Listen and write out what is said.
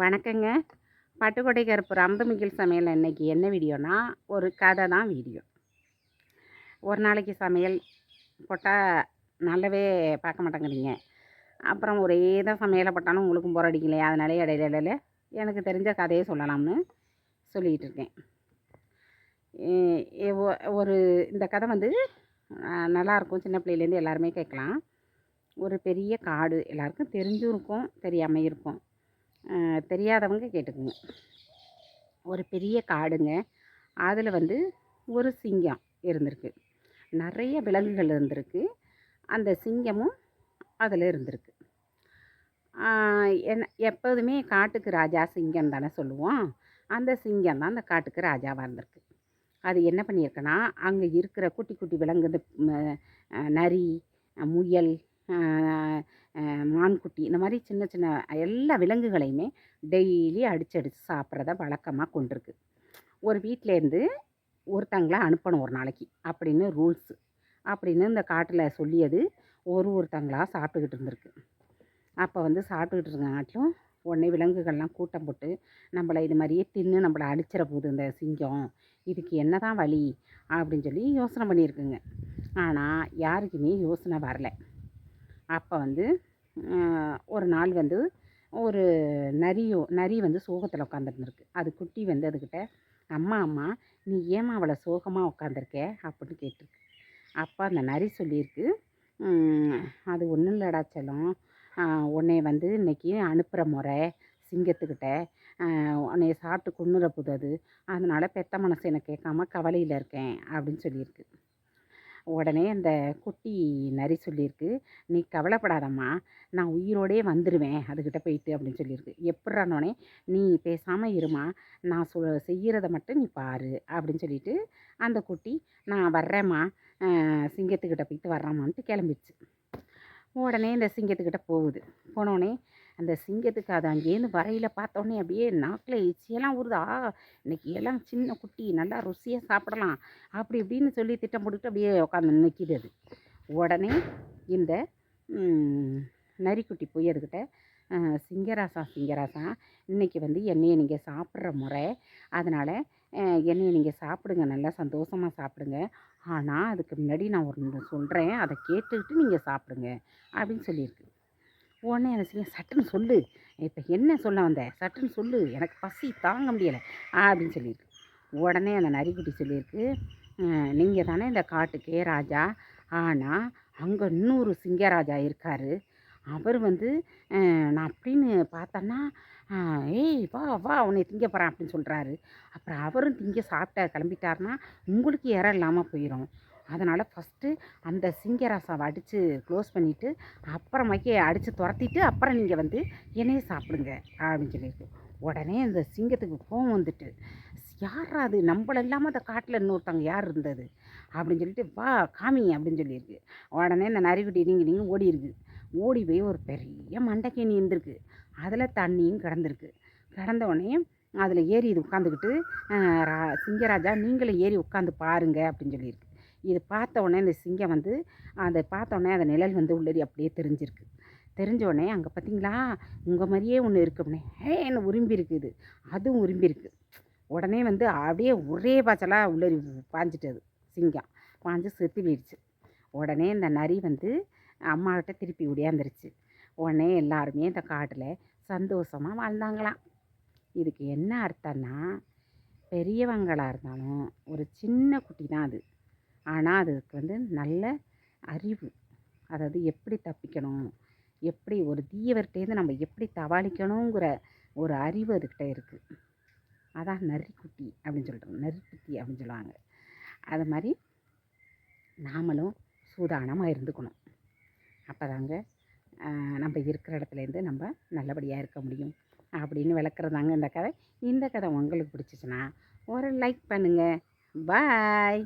வணக்கங்க. பட்டுக்கோட்டை கருப்பு அமுதமிகில் சமையல் இன்னைக்கு என்ன வீடியோனா ஒரு கதை தான் வீடியோ. ஒரு நாளைக்கு சமையல் போட்டால் நல்லாவே பார்க்க மாட்டேங்கிறீங்க. அப்புறம் ஒரே தான் சமையலை போட்டாலும் உங்களுக்கும் போர் அடிக்கலையா அதனால இடையில இடையில எனக்கு தெரிஞ்ச கதையை சொல்லலாம்னு சொல்லிக்கிட்டு இருக்கேன். ஒரு இந்த கதை வந்து நல்லாயிருக்கும் சின்ன பிள்ளையிலேருந்து எல்லாருமே கேட்கலாம். ஒரு பெரிய காடு எல்லாருக்கும் தெரிஞ்சும் இருக்கும் தெரியாமல் இருக்கும். தெரியாதவங்க கேட்டுக்குங்க. ஒரு பெரிய காடுங்க. அதில் வந்து ஒரு சிங்கம் இருந்திருக்கு. நிறைய விலங்குகள் இருந்திருக்கு. அந்த சிங்கமும் அதில் இருந்திருக்கு. என்ன எப்போதுமே காட்டுக்கு ராஜா சிங்கம் தானே சொல்லுவோம். அந்த சிங்கம் தான் அந்த காட்டுக்கு ராஜாவாக இருந்திருக்கு. அது என்ன பண்ணியிருக்குன்னா அங்கே இருக்கிற குட்டி குட்டி விலங்கு இந்த நரி முயல் மான்குட்டி இந்த மாதிரி சின்ன சின்ன எல்லா விலங்குகளையுமே டெய்லி அடித்து அடித்து சாப்பிட்றத வழக்கமாக கொண்டிருக்கு. ஒரு வீட்டிலேருந்து ஒருத்தங்களை அனுப்பணும் ஒரு நாளைக்கு அப்படின்னு ரூல்ஸு அப்படின்னு இந்த காட்டில் சொல்லியது ஒரு ஒருத்தங்களா சாப்பிட்டுக்கிட்டு இருந்திருக்கு. அப்போ வந்து சாப்பிட்டுக்கிட்டு இருக்காட்டிலும் உடனே விலங்குகள்லாம் கூட்டம் போட்டு நம்மளை இது மாதிரியே தின்னு நம்மளை அடிச்சிட போகுது இந்த சிங்கம் இதுக்கு என்ன தான் வழி அப்படின்னு சொல்லி யோசனை பண்ணியிருக்குங்க. ஆனால் யாருக்குமே யோசனை வரல. அப்போ வந்து ஒரு நாள் வந்து ஒரு நரியோ நரி வந்து சோகத்தில் உட்காந்துருந்துருக்கு அது குட்டி வந்து அதுக்கிட்ட அம்மா அம்மா நீ ஏம்மா அவளை சோகமாக உட்காந்துருக்க அப்படின்னு கேட்டிருக்கு. அப்போ அந்த நரி சொல்லியிருக்கு அது ஒன்றும் இல்லடா செல்லம். உன்னை வந்து இன்னைக்கு அனுப்புகிற முறை சிங்கத்துக்கிட்ட. உன்னைய சாப்பிட்டு குன்னுற புது அது. அதனால் பெத்த மனசு எனக்கு கேட்காம கவலையில் இருக்கேன். அப்படின்னு சொல்லியிருக்கு. உடனே அந்த குட்டி நரி சொல்லியிருக்கு நீ கவலைப்படாதம்மா நான் உயிரோடே வந்துடுவேன் அதுக்கிட்ட போயிட்டு அப்படின்னு சொல்லியிருக்கு எப்பட்றானோடனே நீ பேசாமல் இருமா நான் சொ செய்கிறத மட்டும் நீ பாரு அப்படின்னு சொல்லிட்டு அந்த குட்டி நான் வர்றேம்மா சிங்கத்துக்கிட்ட போயிட்டு வர்றேம்மான்ட்டு கிளம்பிடுச்சு. உடனே இந்த சிங்கத்துக்கிட்ட போகுது. போனோடனே அந்த சிங்கத்துக்கு அது அங்கேருந்து வரையில் பார்த்தோன்னே அப்படியே நாக்கில் எச்சியெல்லாம் ஊறுதா. இன்னைக்கு எல்லாம் சின்ன குட்டி நல்லா ருசியாக சாப்பிடலாம். அப்படி இப்படின்னு சொல்லி திட்டம் போட்டுக்கிட்டு அப்படியே உட்காந்து நிற்கிது அது. உடனே இந்த நரிக்குட்டி போய் அதுக்கிட்ட சிங்கராசா சிங்கராசா இன்னைக்கு வந்து என்னையை நீங்கள் சாப்பிட்ற முறை. அதனால் என்னையை நீங்கள் சாப்பிடுங்க. நல்லா சந்தோஷமாக சாப்பிடுங்க. ஆனால் அதுக்கு முன்னாடி நான் ஒன்று சொல்கிறேன் அதை கேட்டுக்கிட்டு நீங்கள் சாப்பிடுங்க. அப்படின்னு சொல்லியிருக்கு. உடனே அந்த செய்ய சட்டுன்னு சொல்லு. இப்போ என்ன சொல்ல வந்த? சட்டுன்னு சொல்லு. எனக்கு பசி தாங்க முடியலை. அப்படின்னு சொல்லியிருக்கு உடனே அந்த நரிக்குட்டி சொல்லியிருக்கு நீங்கள் தானே இந்த காட்டுக்கே ராஜா. ஆனால் அங்கே இன்னொரு சிங்கராஜா இருக்கார். அவர் வந்து நான் அப்படின்னு பார்த்தேன்னா ஏய் வா வா உன்னை திங்க போகிறேன் அப்படின்னு சொல்கிறாரு அப்புறம் அவரும் திங்க சாப்பிட்ட கிளம்பிட்டாருன்னா உங்களுக்கு இறம் இல்லாமல் போயிடும் அதனால் ஃபஸ்ட்டு அந்த சிங்கராசாவை அடித்து க்ளோஸ் பண்ணிவிட்டு அப்புறமாக்கி அடித்து துரத்திட்டு அப்புறம் நீங்கள் வந்து என்னையே சாப்பிடுங்க அப்படின்னு சொல்லியிருக்கு உடனே அந்த சிங்கத்துக்கு கோவம் வந்துட்டு யார் அது? நம்மள இல்லாமல் அந்த காட்டில் இன்னொருத்தவங்க யார் இருந்தது? அப்படின்னு சொல்லிட்டு வா காமி அப்படின்னு சொல்லியிருக்கு. உடனே இந்த நரிக்குட்டி நீங்கள் நீங்கள் ஓடி இருக்கு. ஓடி போய் ஒரு பெரிய மண்டைக்கேணி இருந்திருக்கு. அதில் தண்ணியும் கிடந்திருக்கு. கிடந்த உடனே அதில் ஏறி இது உட்காந்துக்கிட்டு சிங்கராஜா நீங்களும் ஏறி உட்காந்து பாருங்க அப்படின்னு சொல்லியிருக்கு. இது பார்த்த உடனே இந்த சிங்கம் வந்து அதை பார்த்த உடனே அந்த நிழல் வந்து உள்ளடி அப்படியே தெரிஞ்சிருக்கு. தெரிஞ்ச உடனே அங்கே பார்த்தீங்களா? உங்கள் மாதிரியே ஒன்று இருக்கும்னே. என்ன உரும்பி இருக்குது அதுவும் உரும்பி இருக்கு. உடனே வந்து அப்படியே ஒரே பாய்ச்சலாக உள்ளேரி பாஞ்சிட்டது சிங்கம். பாஞ்சு செத்து போயிடுச்சு. உடனே இந்த நரி வந்து அம்மாக்கிட்ட திருப்பி ஓடியாந்துருச்சு உடனே எல்லாருமே இந்த காட்டில் சந்தோஷமாக வாழ்ந்தாங்களாம். இதுக்கு என்ன அர்த்தம்னா பெரியவங்களாக இருந்தாலும் ஒரு சின்ன குட்டி தான் அது. ஆனால் அதுக்கு வந்து நல்ல அறிவு. அதாவது எப்படி தப்பிக்கணும்? எப்படி ஒரு தீயவர்கிட்டேருந்து நம்ம எப்படி தவாளிக்கணுங்கிற ஒரு அறிவு அதுக்கிட்ட இருக்குது அதான் நரிக்குட்டி அப்படின்னு சொல்லிட்டு நரிக்குட்டி அப்படின்னு சொல்லுவாங்க. அது மாதிரி நாமளும் சூதானமாக இருந்துக்கணும். அப்போ தாங்க நம்ம இருக்கிற இடத்துலேருந்து நம்ம நல்லபடியாக இருக்க முடியும் அப்படின்னு விளக்குறதாங்க இந்த கதை. இந்த கதை உங்களுக்கு பிடிச்சிச்சின்னா ஒரு லைக் பண்ணுங்கள் பாய்